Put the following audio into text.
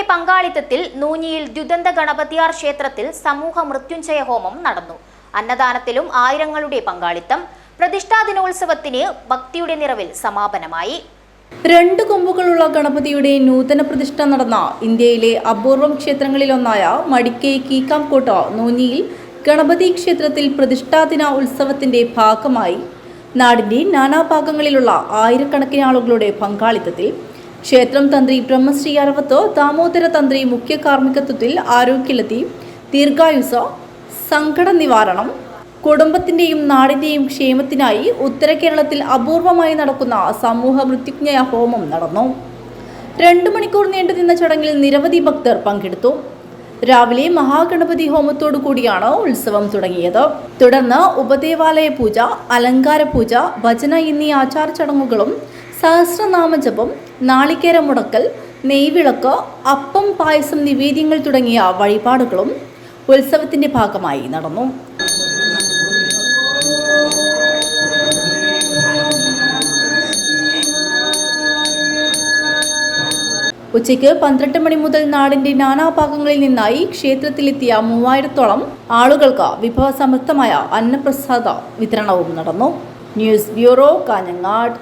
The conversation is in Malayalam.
ഭക്തരുടെ പങ്കാളിത്തത്തിൽ നൂഞ്ഞിയിൽ ദ്യുതന്ത ഗണപതിയാർ ക്ഷേത്രത്തിൽ സമൂഹ മൃത്യുഞ്ജയ ഹോമം നടന്നു. അന്നദാനത്തിലും ആയിരങ്ങളുടെ പങ്കാളിത്തം. പ്രതിഷ്ഠാ ദിനോത്സവത്തിന് ഭക്തിയുടെ നിറവിൽ സമാപനമായി. രണ്ട് കൊമ്പുകളുള്ള ഗണപതിയുടെ നൂതന പ്രതിഷ്ഠ നടന്ന ഇന്ത്യയിലെ അപൂർവം ക്ഷേത്രങ്ങളിലൊന്നായ മടിക്കൈ കീക്കാംകോട്ട നൂഞ്ഞിയിൽ ഗണപതി ക്ഷേത്രത്തിൽ പ്രതിഷ്ഠാദിന ഉത്സവത്തിന്റെ ഭാഗമായി നാടിന്റെ നാനാഭാഗങ്ങളിലുള്ള ആയിരക്കണക്കിന് ആളുകളുടെ പങ്കാളിത്തത്തിൽ ക്ഷേത്രം തന്ത്രി ബ്രഹ്മശ്രീ അറവത്ത് ദാമോദര തന്ത്രി മുഖ്യ കാർമ്മികത്വത്തിൽ ആരോഗ്യലത്തി ദീർഘായുസ സങ്കട നിവാരണം കുടുംബത്തിന്റെയും നാടിന്റെയും ക്ഷേമത്തിനായി ഉത്തര കേരളത്തിൽ അപൂർവമായി നടക്കുന്ന സമൂഹ മൃത്യുജ്ഞയ ഹോമം നടന്നു. രണ്ടു മണിക്കൂർ നീണ്ടുനിന്ന ചടങ്ങിൽ നിരവധി ഭക്തർ പങ്കെടുത്തു. രാവിലെ മഹാഗണപതി ഹോമത്തോടു കൂടിയാണ് ഉത്സവം തുടങ്ങിയത്. തുടർന്ന് ഉപദേവാലയ പൂജ അലങ്കാര പൂജ ഭജന എന്നീ ആചാര ചടങ്ങുകളും സഹസ്രനാമജപം നാളികേര മുടക്കൽ നെയ്വിളക്ക് അപ്പം പായസം നിവേദ്യങ്ങൾ തുടങ്ങിയ വഴിപാടുകളും ഉത്സവത്തിന്റെ ഭാഗമായി നടന്നു. ഉച്ചയ്ക്ക് പന്ത്രണ്ട് മണി മുതൽ നാടിന്റെ നാനാഭാഗങ്ങളിൽ നിന്നായി ക്ഷേത്രത്തിലെത്തിയ മൂവായിരത്തോളം ആളുകൾക്ക് വിഭവസമൃദ്ധമായ അന്നപ്രസാദ വിതരണവും നടന്നു. News bureau Kanhangad.